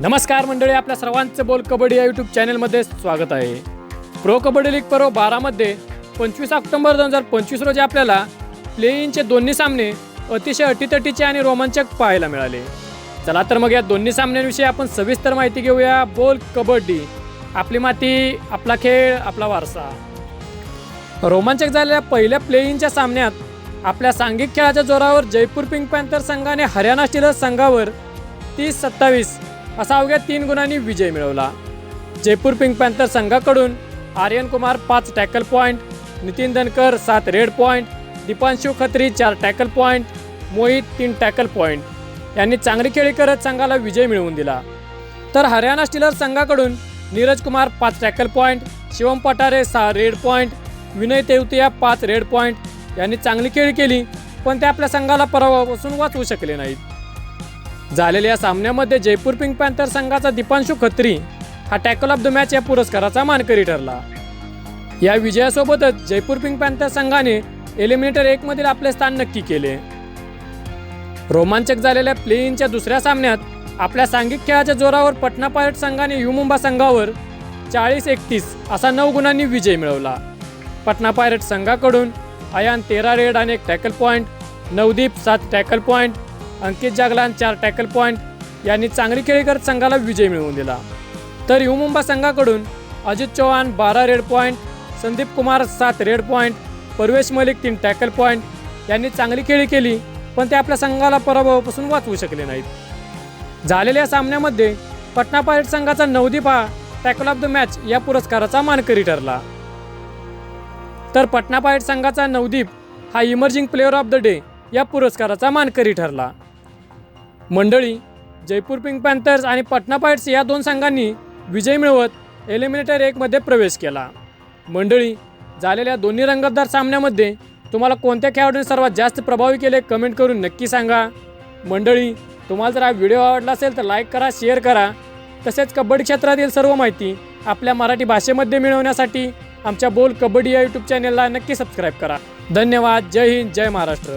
नमस्कार मंडळी आपल्या सर्वांचं बोल कबड्डी या यूट्यूब चॅनलमध्ये स्वागत आहे. प्रो कबड्डी लीग पर्व बारामध्ये पंचवीस ऑक्टोबर दोन हजार पंचवीस रोजी आपल्याला प्ले इनचे दोन्ही सामने अतिशय अटीतटीचे आणि रोमांचक पाहायला मिळाले. चला तर मग या दोन्ही सामन्यांविषयी आपण सविस्तर माहिती घेऊया. बोल कबड्डी आपली माती आपला खेळ आपला वारसा. रोमांचक झालेल्या पहिल्या प्ले इनच्या सामन्यात आपल्या सांघिक खेळाच्या जोरावर जयपूर पिंक पॅन्थर संघाने हरियाणा स्टीलर्स संघावर तीस सत्तावीस असा अवघ्या तीन गुणांनी विजय मिळवला. जयपूर पिंक पॅन्थर संघाकडून आर्यन कुमार पाच टॅकल पॉईंट नितीन धनकर सात रेड पॉईंट दीपांशु खत्री चार टॅकल पॉईंट मोहित तीन टॅकल पॉईंट यांनी चांगली खेळी करत संघाला विजय मिळवून दिला. तर हरियाणा स्टीलर्स संघाकडून नीरज कुमार पाच टॅकल पॉईंट शिवम पटारे सहा रेड पॉईंट विनय तेवतिया पाच रेड पॉईंट यांनी चांगली खेळी केली पण ते आपल्या संघाला पराभवापासून वाचवू शकले नाहीत. झालेल्या सामन्यामध्ये जयपूर पिंक पॅन्थर संघाचा दीपांशु खत्री हा टॅकल ऑफ द मॅच या पुरस्काराचा मानकरी ठरला. या विजयासोबतच जयपूर पिंक पॅन्थर संघाने एलिमिनेटर एकमधील आपले स्थान नक्की केले. रोमांचक झालेल्या प्ले इनच्या दुसऱ्या सामन्यात आपल्या सांघिक खेळाच्या जोरावर पटना पायलट संघाने युमुंबा संघावर चाळीस एकतीस असा नऊ गुणांनी विजय मिळवला. पटना पायलट संघाकडून अयान तेरा रेड आणि एक टॅकल पॉईंट नवदीप सात टॅकल पॉईंट अंकित जागलान चार टॅकल पॉईंट यांनी चांगली खेळी करत संघाला विजय मिळवून दिला. तर युमुंबा संघाकडून अजित चौहान बारा रेड पॉईंट संदीप कुमार सात रेड पॉईंट परवेश मलिक तीन टॅकल पॉईंट यांनी चांगली खेळी केली पण ते आपल्या संघाला पराभवापासून वाचवू शकले नाहीत. झालेल्या सामन्यामध्ये पटना पायलट संघाचा नवदीप हा टॅकल ऑफ द मॅच या पुरस्काराचा मानकरी ठरला. तर पटना पायलट संघाचा नवदीप हा emerging player of the day या पुरस्काराचा मानकरी ठरला. मंडळी जयपूर पिंक पॅन्थर्स आणि पटना पायट्स या दोन संघांनी विजय मिळवत एलिमिनेटर एकमध्ये प्रवेश केला. मंडळी झालेल्या दोन्ही रंगतदार सामन्यामध्ये तुम्हाला कोणत्या खेळाडूने सर्वात जास्त प्रभावी केले कमेंट करून नक्की सांगा. मंडळी तुम्हाला जर हा व्हिडिओ आवडला असेल तर लाईक करा शेअर करा. तसेच कबड्डी क्षेत्रातील सर्व माहिती आपल्या मराठी भाषेमध्ये मिळवण्यासाठी आमच्या बोल कबड्डी या यूट्यूब चॅनलला नक्की सबस्क्राईब करा. धन्यवाद. जय हिंद जय महाराष्ट्र.